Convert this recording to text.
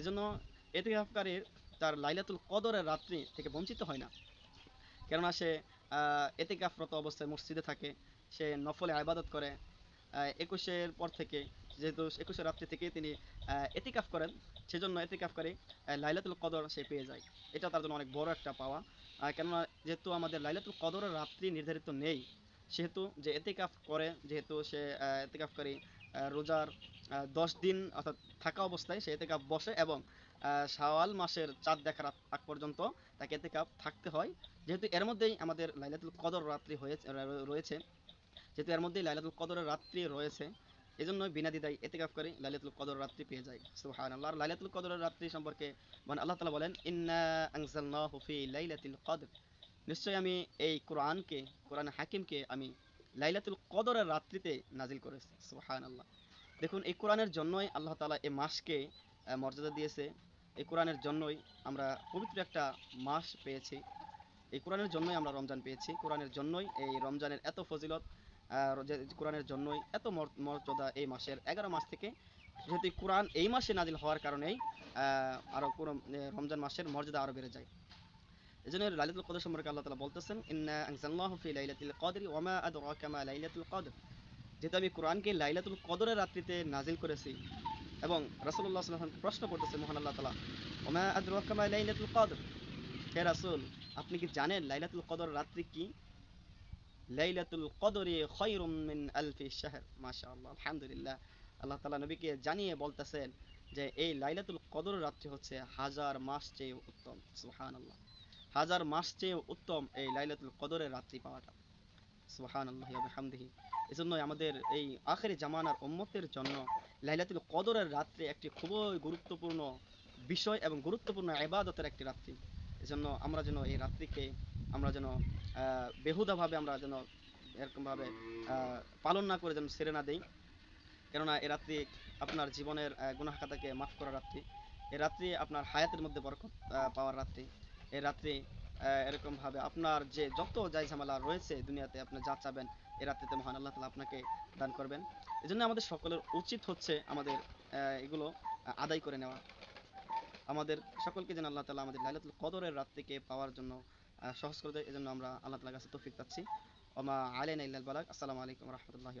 এজন্য এতেকাফকারীর তার লাইলাতুল কদরের রাত্রি থেকে বঞ্চিত হয় না। কেননা সে এতেকাফরত অবস্থায় মসজিদে থাকে, সে নফলে আবাদত করে একুশের পর থেকে, যেহেতু একুশের রাত্রি থেকে তিনি এতিকাফ করেন, সেজন্য এতিকাফকারী লাইলাতুল কদর সে পেয়ে যায়। এটা তার জন্য অনেক বড় একটা পাওয়া। কেননা যেহেতু আমাদের লাইলাতুল কদরের রাত্রি নির্ধারিত নেই, সেহেতু যে এতিকাফ করে, যেহেতু সে এতিকাফকারী রোজার দশ দিন অর্থাৎ থাকা অবস্থায় সে এতেকাপ বসে এবং শাওয়াল মাসের চাঁদ দেখার আগ- পর্যন্ত তাকে এতেকাপ থাকতে হয়। যেহেতু এর মধ্যেই আমাদের লাইলাতুল কদর রাত্রি হয়েছে রয়েছে, যেহেতু এর মধ্যেই লাইলাতুল কদরের রাত্রি রয়েছে এজন্য বিনা দ্বিধায় এতেকাফ করে লাইলাতুল কদর রাত্রি পেয়ে যায়। সুবহানাল্লাহ। আর লাইলাতুল কদরের রাত্রি সম্পর্কে মানে আল্লাহ তাআলা বলেন, ইন্না আনজালনাহু ফি লাইলাতিল কদর। নিশ্চয়ই আমি এই কোরআনকে, কোরআন হাকিমকে আমি লাইলাতুল কদরের রাত্রিতে নাজিল করেছি সুবহানাল্লাহ। দেখুন এই কোরআনের জন্যই আল্লাহ তাআলা এই মাসকে মর্যাদা দিয়েছে। এই কোরআনের জন্যই আমরা পবিত্র একটা মাস পেয়েছি। এই কোরআনের জন্যই আমরা রমজান পেয়েছি। কোরআনের জন্যই এই রমজানের এত ফজিলত কোরআনের জন্যই এত মর্যাদা এই মাসের এগারো মাস থেকে। যেহেতু কোরআন এই মাসে নাজিল হওয়ার কারণেই আহ, আরও পুরো রমজান মাসের মর্যাদা আরও বেড়ে যায়। এই জন্য লাইলাতুল কদর সম্পর্কে আল্লাহ তাআলা বলতেছেন, ইন্না আনজালনাহু ফি লাইলাতিল কদরি ওয়া মা আদরাকা মা লাইলাতুল কদর। যেহেতু আমি কোরআনকে লাইলাতুল কদরের রাত্রিতে নাজিল করেছি এবং রাসূলুল্লাহ সাল্লাল্লাহু প্রশ্ন করতেছে, মহান আল্লাহ তাআলা, ওয়া মা আদরাকা মা লাইলাতুল কদর? হে রাসূল, আপনি কি জানেন লাইলাতুল কদর রাত্রি কি? লাইলাতুল কদরি খায়রুম মিন আলফি শাহর, মাশাআল্লাহ, আলহামদুলিল্লাহ। আল্লাহ তাআলা নবীকে জানিয়ে বলতেছেন যে এই লাইলাতুল কদর রাত্রি হচ্ছে হাজার মাস চেয়ে উত্তম, সুবহানাল্লাহ। হাজার মাস চেয়ে উত্তম এই লাইলাতুল কদরের রাত্রি পাওয়াটা। সুবহানাল্লাহ ওয়া বিহামদিহি। এজন্যই আমাদের এই আখেরি জামানার উম্মতের জন্য লাইলাতুল কদরের রাত্রি একটি খুবই গুরুত্বপূর্ণ বিষয় এবং গুরুত্বপূর্ণ ইবাদতের একটি রাত্রি। এজন্য আমরা যেন এই রাত্রিকে আমরা যেন বেহুদাভাবে আমরা যেন এরকমভাবে পালন না করে যেন সেরে না দেই। কেননা এ রাত্রি আপনার জীবনের খাতাকে মাফ করার রাত্রি। এ রাত্রি আপনার হায়াতের মধ্যে বরকত পাওয়ার রাত্রি। এ রাত্রি এরকমভাবে আপনার যে যত যাই ঝামেলা রয়েছে দুনিয়াতে আপনি যা চাবেন, এ রাত্রিতে মহান আল্লাহ তালা আপনাকে দান করবেন। এই জন্য আমাদের সকলের উচিত হচ্ছে আমাদের এগুলো আদায় করে নেওয়া। আমাদের সকলকে যেন আল্লাহ তালা আমাদের লাইলাতুল কদরের রাত্রিকে পাওয়ার জন্য সহজ করে দেয়। এজন্য আমরা আল্লাহ তালার কাছে তৌফিক চাচ্ছি ওমা আলাইনা ইল্লাল বালাগ। আসসালামু আলাইকুম রহমতুল্লাহি